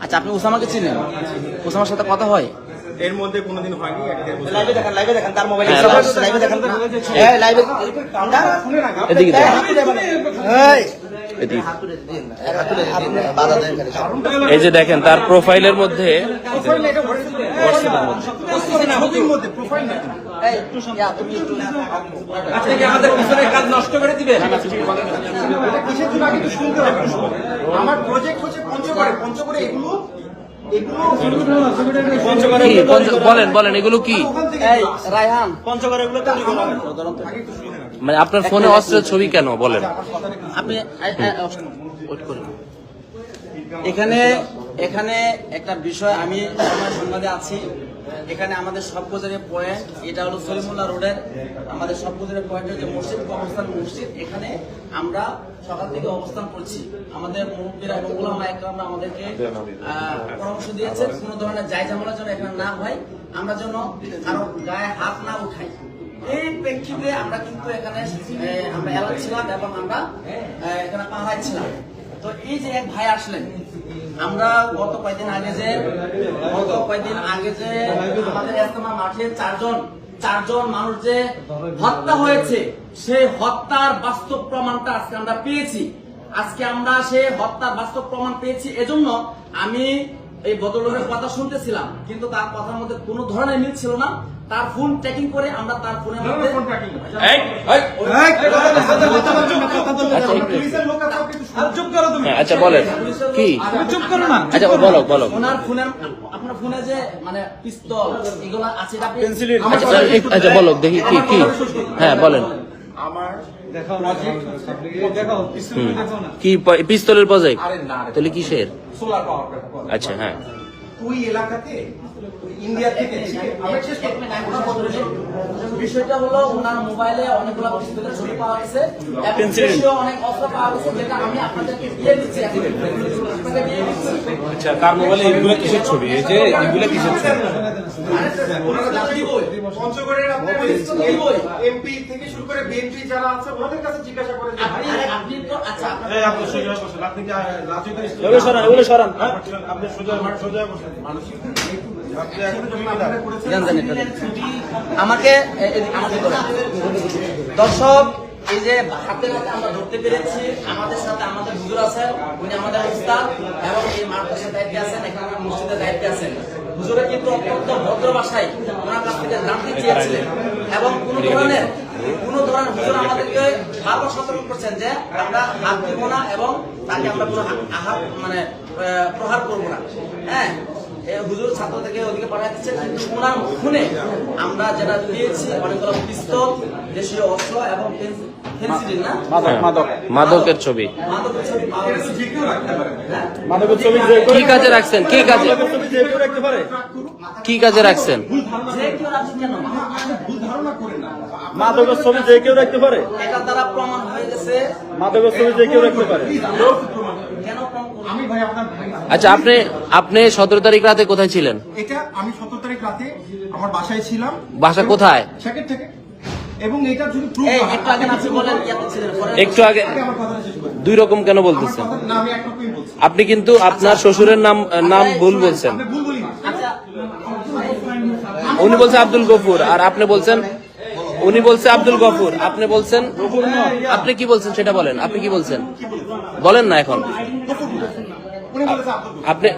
আচ্ছা আপনি ওসামাকে চিনেন? ওসামার সাথে কথা হয়? এর মধ্যে কোনোদিন হয়নি লাইভে দেখেন লাইভে দেখেন তার মোবাইলে হ্যাঁ, লাইভে দেখেন হ্যাঁ লাইভে এদিকে দেন খালি। এই যে দেখেন তার প্রোফাইলের মধ্যে কি আমাদের কাজ নষ্ট করে দিবেন? আমার প্রজেক্ট হচ্ছে পঞ্চগড়ে পঞ্চগড়ে এগুলো এগুলো কি পঞ্চ- বলেন বলেন এগুলো কি। মানে আপনার ফোনে অস্ত্রের ছবি কেন? বলেন। আপনি এখানে এখানে একটা বিষয় আমি আমার সংবাদে আছি। এখানে আমাদের সবগুজের পয়েন্ট এটা হলো সলিমুল্লাহ রোডের, আমাদের সবগুজের পয়েন্টের যে মসজিদ অবস্থান মসজিদ। এখানে আমরা সকাল থেকে অবস্থান করছি। আমাদের মুরব্বীরা এবং ওলামা একরামরা আমাদেরকে পরামর্শ দিয়েছে কোনো ধরনের জায় ঝামেলা যেন এখানে না হয় আমরা যেন কারও গায়ে হাত না উঠাই। এই প্রেক্ষিতে আমরা কিন্তু এখানে আমরা এলাকা ছিলাম এবং আমরা এখানে পাহাড়ায় ছিলাম। তো এই যে এক ভাই আসলেন আমরা গত কয়েকদিন আগে যে, গত কয়েকদিন আগে যে আমাদের ইস্তেমা মাঠে চারজন চারজন মানুষ যে হত্যা হয়েছে, সেই হত্যার বাস্তব প্রমাণটা আজকে আমরা পেয়েছি। আজকে আমরা সেই হত্যার বাস্তব প্রমাণ পেয়েছি। এজন্য আমি এই ভদ্রলোকের কথা শুনতেছিলাম, কিন্তু তার কথার মধ্যে কোনো ধরনের মিল ছিল না। তার ফোন ট্র্যাকিং করে আমরা তার ফোনের মধ্যে এই, এই, পুলিশের লোক আছে, ওকে একটু শুনতে হ্যাঁ, আচ্ছা বলেন কি আচ্ছা বলো বলো ওনার ফোনের আপনার ফোনে যে মানে পিস্তল এগুলো আছে আচ্ছা আচ্ছা বলো দেখি কি কি হ্যাঁ বলেন আমার। কি পিস্তলের প্রজেক্ট না। তাহলে কিসের সোলার আচ্ছা হ্যাঁ ওই এলাকাতে ইন্ডিয়া থেকে আমি শেষ বিষয়টা হলো ওনার মোবাইলে অনেকগুলো পিস্তলের ছবি পাওয়া গেছে এবং অনেক অস্ত্র পাওয়া গেছে যেটা আমি আপনাদেরকে দিয়ে দিচ্ছি আচ্ছা তার মোবাইলে এগুলো কিসের ছবি এই যে এগুলো কিসের ছবি ওনারা জানতে দিবই। পঞ্চগড়ের আপনার এমপি থেকে শুরু করে বিএনপি যারা আছে ওনাদের কাছে জিজ্ঞাসা করে আপনি তো আচ্ছা এটা দেন। আমাকে এ- এদিকে আমাকে। দর্শক এই যে হাতে হাতে আমরা ধরতে পেরেছি আমাদের সাথে আমাদের হুজুর আছেন উনি আমাদের উস্তাদ এবং এই মাদ্রাসার দায়িত্বে আছেন এখানে মসজিদের দায়িত্বে আছেন। হুজুরে কিন্তু অত্যন্ত ভদ্র ভাষায় ওনার কাছ থেকে জানতে চেয়েছিলেন। এবং কোন ধরনের কোন ধরনের হুজুর আমাদেরকে বারবার সতর্ক করছেন যে আমরা হাত দিব না এবং তাকে আমরা কোনো আঘাত মানে আহ, প্রহার করব না। হ্যাঁ হুজুর ছাত্রদেরকে ওদিকে পাঠিয়ে দিচ্ছে কিন্তু ওনার খুনে আমরা যেটা পেয়েছি অনেকগুলো পিস্তল দেশীয় অস্ত্র এবং হ্যাঁ, মাদকের ছবি। হ্যাঁ। কি কাজে রাখছেন? কি কাজে? কি কাজে রাখছেন? যে কেউ রাখছে কেন? ভুল ধারণা করেন না। মাদকের ছবি যে কেউ রাখতে পারে। এটা দ্বারা প্রমাণ হয়ে গেছে। মাদকের ছবি যে কেউ রাখতে পারে। করব? আমি ভাই আপনার ভাই আচ্ছা আপনি আপনি সতেরো তারিখ রাতে কোথায় ছিলেন? এটা আমি সতেরো তারিখ রাতে আমার বাসায় ছিলাম। বাসা কোথায়? সেকেন্ড থেকে। এবং এটা যদি একটু আগে আপনি বলেন একটু। দুই রকম কেন বলতেছেন? না আমি একরকমই বলছি। আপনি কিন্তু আপনার শ্বশুরের নাম নাম ভুল বলছেন। আচ্ছা। উনি বলছে আব্দুল গফুর আর আপনি বলছেন উনি বলছে আব্দুল গফুর। আপনি বলছেন আপনি কি বলছেন সেটা বলেন আপনি কি বলছেন? বলেন না এখন। আপনি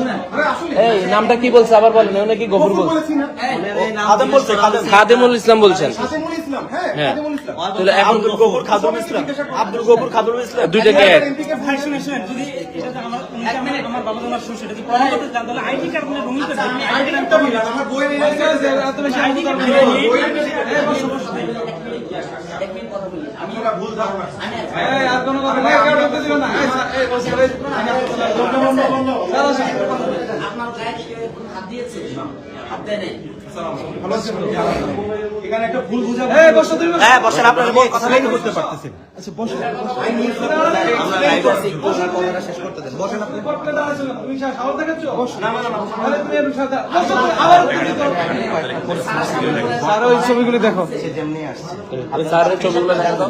এই, আরে আসলে এই নামটা কি বলছে আবার বলেন উনি কি গফুর খাদেমুল ইসলাম বলছেন খাদেমুল ইসলাম হ্যাঁ হ্যাঁ। খাদেমুল ইসলাম তাহলে এখন গফুর খাদুম ইসলাম আব্দুল গফুর খাদুম ইসলাম দুইটা কি এক এমপিকে ভাই শুনে আচ্ছা আমি ভুল ধারণা আপনার গায়ে কি কেউ হাত দিয়েছে হাত দেয় নাই এখানে একটা ভুল হ্যাঁ বসেন আপনার কথা করতে পারতেছেন আমরা একটু ওনার কথাটা শেষ করতে দেন। বসেন আপনি। সে যেমনি আসছে। স্যারের ছবিগুলো দেখো তো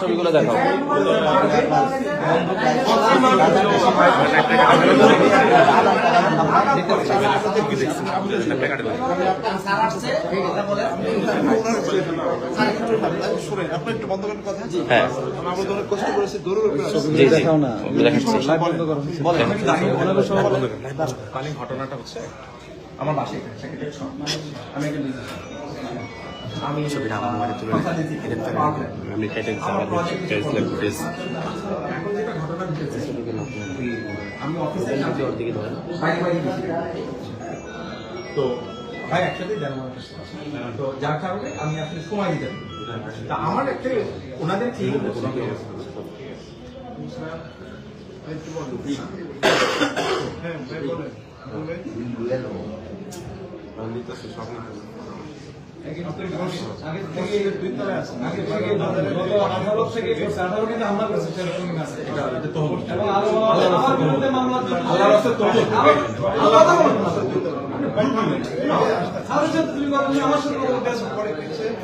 ছবিগুলো দেখো স্যার আসছে এটা বলে আপনি একটু বন্ধ করেন কথা ঘটনাটা হচ্ছে আমার বাসায় আমি আমি কথা আমার এখন যেটা ঘটনা ঘটেছে, আমি অফিসে বাইরে গেছি। তো ভাই একসাথে তো যার কারণে আমি আসলে সময় দিতে তা আমার একটা ওনাদের কি? হ্যাঁ,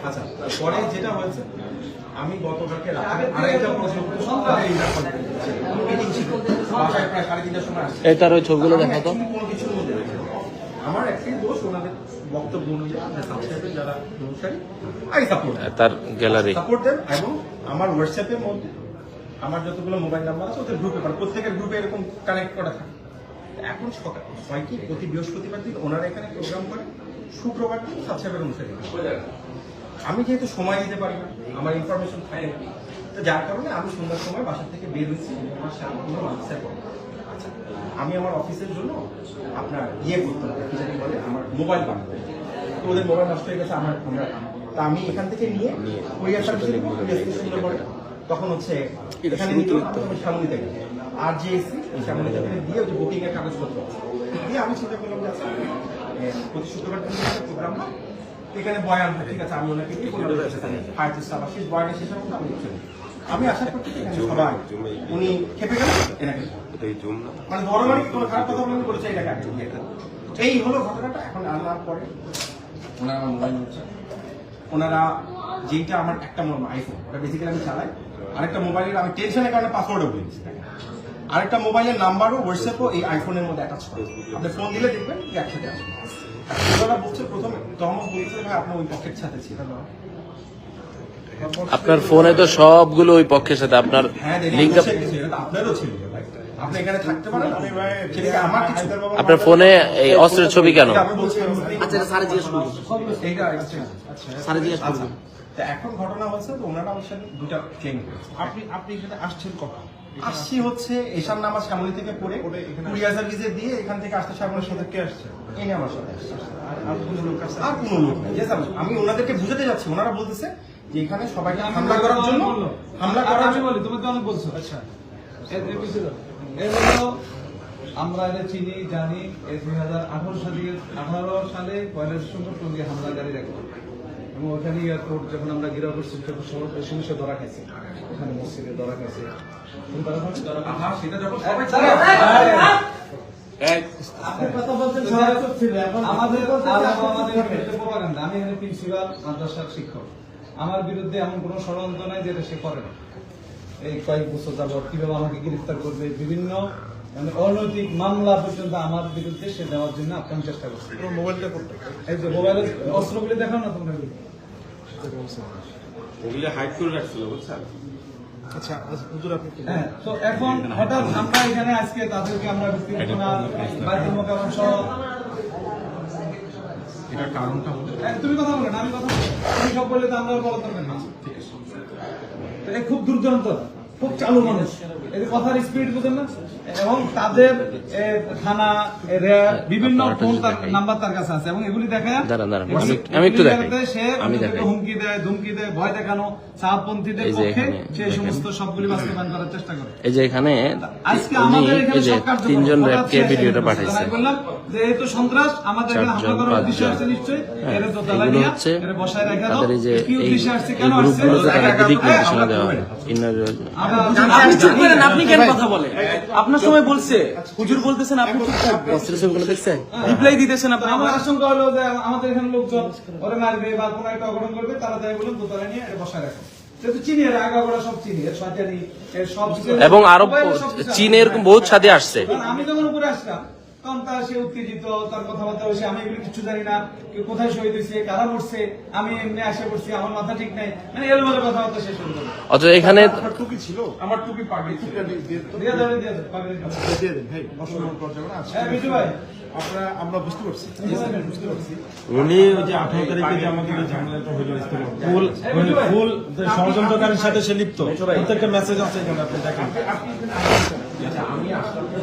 আচ্ছা পরে যেটা হয়েছে আমি গতকালকে আড়াইটা পর্যন্ত তার ওই ছবিগুলো দেখো তো। আমার একটাই দোষ ওনাদের বক্তব্য অনুযায়ী যারা অনুসারী আই সাপোর্ট তার গ্যালারি সাপোর্ট দেন এবং আমার হোয়াটসঅ্যাপের মধ্যে আমার যতগুলো মোবাইল নাম্বার আছে ওদের গ্রুপে মানে প্রত্যেকের গ্রুপে এরকম কানেক্ট করা থাকে। এখন সকাল হয় কি প্রতি বৃহস্পতিবার দিন ওনারা এখানে প্রোগ্রাম করে শুক্রবার দিন সাবস্ক্রাইবের অনুসারে আমি যেহেতু সময় দিতে পারি না আমার ইনফরমেশন থাকে তো যার কারণে আমি সন্ধ্যার সময় বাসা থেকে বের হয়েছি আমার মানুষের কথা। আচ্ছা আমি আমার অফিসের জন্য আপনার ইয়ে করতে হবে কি জানি বলে আমার মোবাইল বানাবো তো ওদের মোবাইল নষ্ট হয়ে গেছে আমার আমরা তা আমি এখান থেকে নিয়ে কুরিয়ার সার্ভিসে কুরিয়ার তখন হচ্ছে এখানে সামনে থেকে আর যে এসি সামনে দিয়ে ওই যে বুকিং এর কাগজপত্র। দিয়ে আমি চিন্তা করলাম যে আচ্ছা প্রতি শুক্রবার দিন প্রোগ্রাম হয় এখানে বয়ান হয়, ঠিক আছে আমি ওনাকে কি বললাম? ফায়ার চেষ্টা বা শেষ বয়ানের শেষের মধ্যে আমি আমি আশা করছি সবাই উনি খেপে গেলেন? এনাকে মানে বড় মানে কোনো খারাপ কথা বলে করেছে এটাকে নিয়ে গেলেন। এই হলো ঘটনাটা এখন আনার পরে ওনারা আমার মোবাইল নিচ্ছে ওনারা যেইটা আমার একটা আইফোন ওটা বেসিক্যালি আমি চালাই। আরেকটা মোবাইলের আমি টেনশনের কারণে পাসওয়ার্ডও বলে দিচ্ছি তাকে। আরেকটা মোবাইলের নাম্বারও হোয়াটসঅ্যাপও এই আইফোনের মধ্যে অ্যাটাচ করে। আপনি ফোন দিলে দেখবেন যে একসাথে আসবে। ওনারা বলছে প্রথমে তহমত বলছে ভাই আপনার ওই পকেট সাথে ছিল আপনার ফোনে তো সবগুলো ওই পক্ষের সাথে আপনার হ্যাঁ লিঙ্ক গেছে, এটা তো আপনারও ছিল আপনি এখানে থাকতে পারেন আমি ভাই সেটা কি আমার কিছু আপনার ফোনে এই অস্ত্রের ছবি কেন? এটা আমি বলছি আচ্ছা এটা স্যারে জিজ্ঞেস করব এইটা আচ্ছা আচ্ছা স্যারে জিজ্ঞেস আচ্ছা করব তা এখন ঘটনা হচ্ছে তো ওনারা আমার সাথে দুটা ক্লেম আপনি আপনি এখানে আসছেন কখন? আসছি হচ্ছে এশার নামাজ শ্যামলি থেকে পড়ে দিয়ে এখান থেকে আসতে শ্যামলের সাথে কে আসছে এনে আমার সাথে আসছে আর কোনো লোক নেই আমি- ওনাদেরকে বুঝাতে যাচ্ছি ওনারা বলতেছে যে এখানে সবাইকে হামলা করার জন্য হামলা করার আমি বলি তুমি তো অনেক বলছো আচ্ছা আমরা এটা চিনি জানি দুই হাজার আঠারো সালে আঠারো সালে পয়লা ডিসেম্বর টঙ্গী হামলাকারী এবং ওখানে এয়ারপোর্ট যখন আমরা গিরা করছি তখন সব সমস্যা ধরা খাইছে। ওখানে মসজিদে ধরা খাইছে। যখন আমি প্রিন্সিপাল মাদ্রাসার শিক্ষক। আমার বিরুদ্ধে এমন কোনো ষড়যন্ত্র নাই যেটা সে করে না। এই কয়েক বছর যাবত কীভাবে আমাকে গ্রেফতার করবে বিভিন্ন মানে অনৈতিক মামলা পর্যন্ত আমার বিরুদ্ধে সে দেওয়ার জন্য আপ্রাণ চেষ্টা করছে। মোবাইলটা করতে এই যে মোবাইলের অস্ত্রগুলি দেখাও না তোমরা। ওগুলো হাইড করে রাখছিল বুঝছেন? আচ্ছা আচ্ছা, হুজুর আপনি কি হ্যাঁ তো এখন হঠাৎ আমরা এখানে আজকে তাদেরকে আমরা সহ এটার কারণটা হলো তুমি কথা বলো না আমি কথা বলব। তুমি সব বললে তো আমরা বলা দরকার নেই। তো খুব দুর্দান্ত। খুব চালু মানুষ। এদের কথার স্পিড বুঝেন না? এবং তাদের থানা র্যাব বিভিন্ন ফোন তার নাম্বার তার কাছে আছে। এবং এগুলি দেখা আমি একটু-। সে। হুমকি দেয় ধুমকি দেয় ভয় দেখানো যে পক্ষে সে সমস্ত সবগুলি বাস্তবায়ন করার চেষ্টা করে। এই যে এখানে আজকে আমাদের এখানে যে তিনজন র্যাবকে ভিডিওটা পাঠাইছে। বললাম যে যেহেতু সন্ত্রাস আমাদের এখানে হামলা করার উদ্দেশ্য আছে নিশ্চয়ই। হ্যাঁ, এর দোতলা নিয়ে এর বসায় রেখে দাও কি উদ্দেশ্যে আসছে কেন আসছে? দিক হ্যাঁ, নির্দেশনা দেওয়া করব। হয় না। ইন্নার- আমরা- আপনি চুপ করেন আপনি কেন কথা বলেন? আপনার সময় বলছে হুজুর বলতেছেন আপনি চুপ থাকবেন। দেখছেন? রিপ্লাই দিতেছেন আপনি আমার আশঙ্কা হলো যে আমাদের এখানে লোকজন ওরে মারবে বা কোনো একটা অঘটন করবে তারা তাই বলুন দোতলা নিয়ে বসায় রাখো এবং আরও চীনের বহুত ছাদে আসছে। আমি যখন উপরে আসলাম তখন তার সে উত্তেজিত তার কথাবার্তা হয়েছে আমি এগুলো কিছু জানি না কেউ কোথায় শহীদ হয়েছে কারা মরছে আমি এমনি আসে পড়ছি আমার মাথা ঠিক নাই মানে এলোমেলো কথাবার্তা শেষ হয়ে অথচ এখানে আপনার টুপি ছিল আমার টুপি পাগড়ি ছিল। দিয়ে- দিয়ে দিয়ে দেবে পাগড়ি দিয়ে দেন ভাই অসম্মান করা না হ্যাঁ বিজু ভাই আপনারা আমরা বুঝতে পারছি বুঝতে পারছি উনি ওই যে আঠারো তারিখে যে আমাদের ঝামেলাটা হইল ফুল মানে ফুল ষড়যন্ত্রকারীর সাথে সে লিপ্ত প্রত্যেকটা মেসেজ আছে এখানে আপনি দেখেন আচ্ছা, আমি আসলাম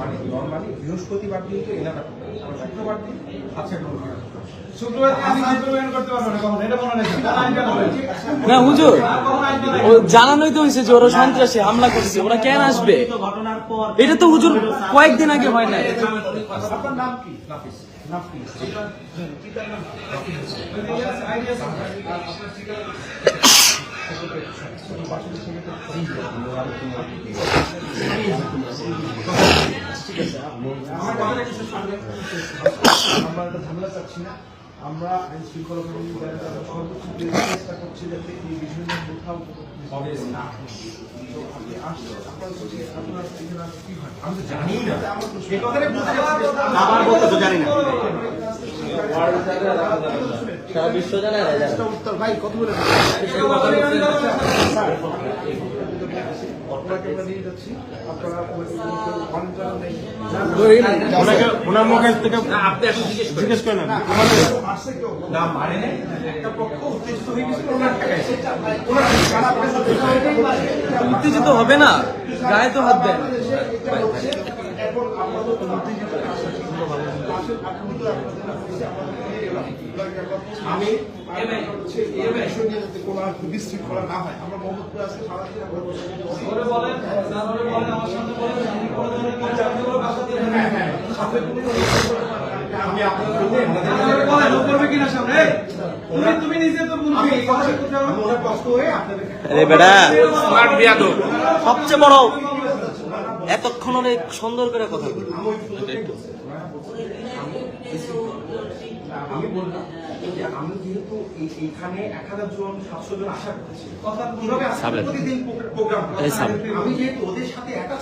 মানে নর্মালি বৃহস্পতিবার দিন তো এলাকা আর শুক্রবার দিন আচ্ছা। করতে পারব না মনে হুজুর জানানোই তো হয়েছে যে ওরা সন্ত্রাসী হামলা করছে ওরা কেন আসবে? এটা তো হুজুর কয়েকদিন আগে হয় না নাম কি? নাম কি আমরা একটা ঝামেলা চাচ্ছি আমরা আইন শৃঙ্খলা বাহিনী সর্বোচ্চ চেষ্টা করছি যাতে এই বিষয় নিয়ে কোথাও হবে না আমার বলতে জানি না। সারা বিশ্ব জানে উত্তর ভাই কত বলে আপনাকে যাচ্ছি আপনারা অঞ্চল নেই ওনাকে ওনার মুখে থেকে জিজ্ঞেস করেন। না মানে একটা পক্ষ উত্তেজিত হয়ে গেছিল হবে না? গায়ে তো হাত দেন এখন উত্তেজিত আমি বিশৃঙ্খলা না হয়। আমরা মোহাম্মদপুরে সবচেয়ে বড় এতক্ষণ অনেক সুন্দর করে কথা বলি আমি বললাম যে আমি যেহেতু এই- এইখানে এক হাজার জন সাতশো জন আশা করছি কথা কীভাবে আজকে প্রতিদিন প্রোগ্রাম আমি যেহেতু ওদের সাথে একা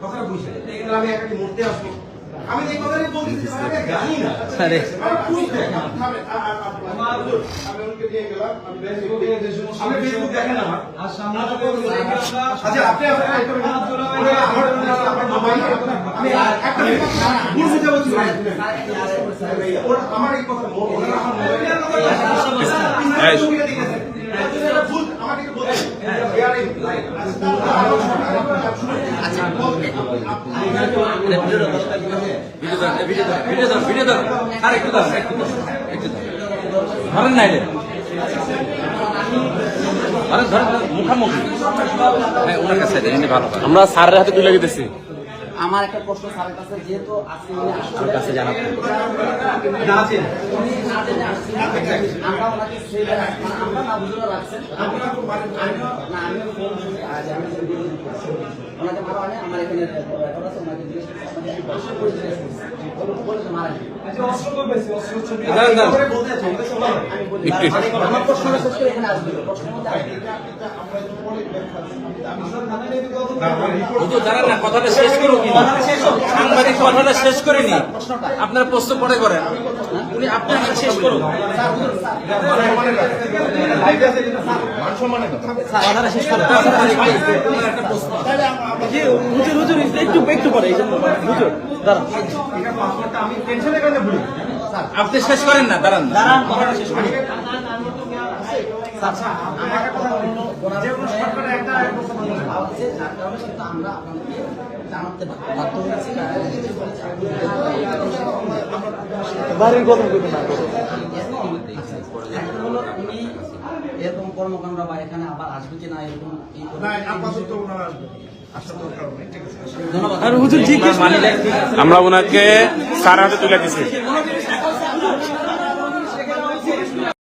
কথাটা বুঝে আমি একাকে মরতে আসব আমি এই জানি না আরে আমার আমি ওকে নিয়ে গেলাম আমি ফেসবুকে যে সমস্ত আমি ফেসবুক দেখেন আমার আর সামনে থেকে দেখি আমরা আচ্ছা আপনি আপনার একটা মিনিট। হাত ধরে ওরে, আমার আমার আমি একটা ভুল বুঝে বলছি ভাই। ওরা আমার এই কথা. ধরেন না এটা ধরেন ধরেন মুখামুখি হ্যাঁ ওনার কাছে ভালো আমরা স্যারের হাতে তুলে দিতেছি। আমার একটা প্রশ্ন স্যারের কাছে যেহেতু আজকে উনি আসছেন কাছে জানাব না আছেন উনি আসছেন আমরা ওনাকে সেই মানে আমরা না বুঝলো রাখছেন। আমি না আমি ফোন করে আজ আমি ওনাকে মারা মানে আমার এখানে record আছে, ওনাকে জিজ্ঞেস করছি, আপনাকে প্রশ্ন করে জিজ্ঞেস করছি। বললো- বলেছে মারা কথাটা শেষ শেষ করে নি। আপনার প্রশ্ন পরে করেন। উনি আপনি শেষ করুন কথাটা শেষ করে হুজুর হুজুর, একটু একটু পরে দাঁড়ান। আপনি শেষ করেন না দাঁড়ান দাঁড়ান কথাটা শেষ করি আচ্ছা আমার একটা কথা হলো ওনার ফোনে একটা যার কারণে কিন্তু আমরা আপনাদেরকে জানাতে বাধ্য হয়েছি বাড়ির কথা কইতে না উনি এরকম কর্মকাণ্ড বা এখানে আবার আসবে কিনা এরকম আপাতত ওনারা আসবে আমরা ওনাকে সারা হাতে তুলে দিছি।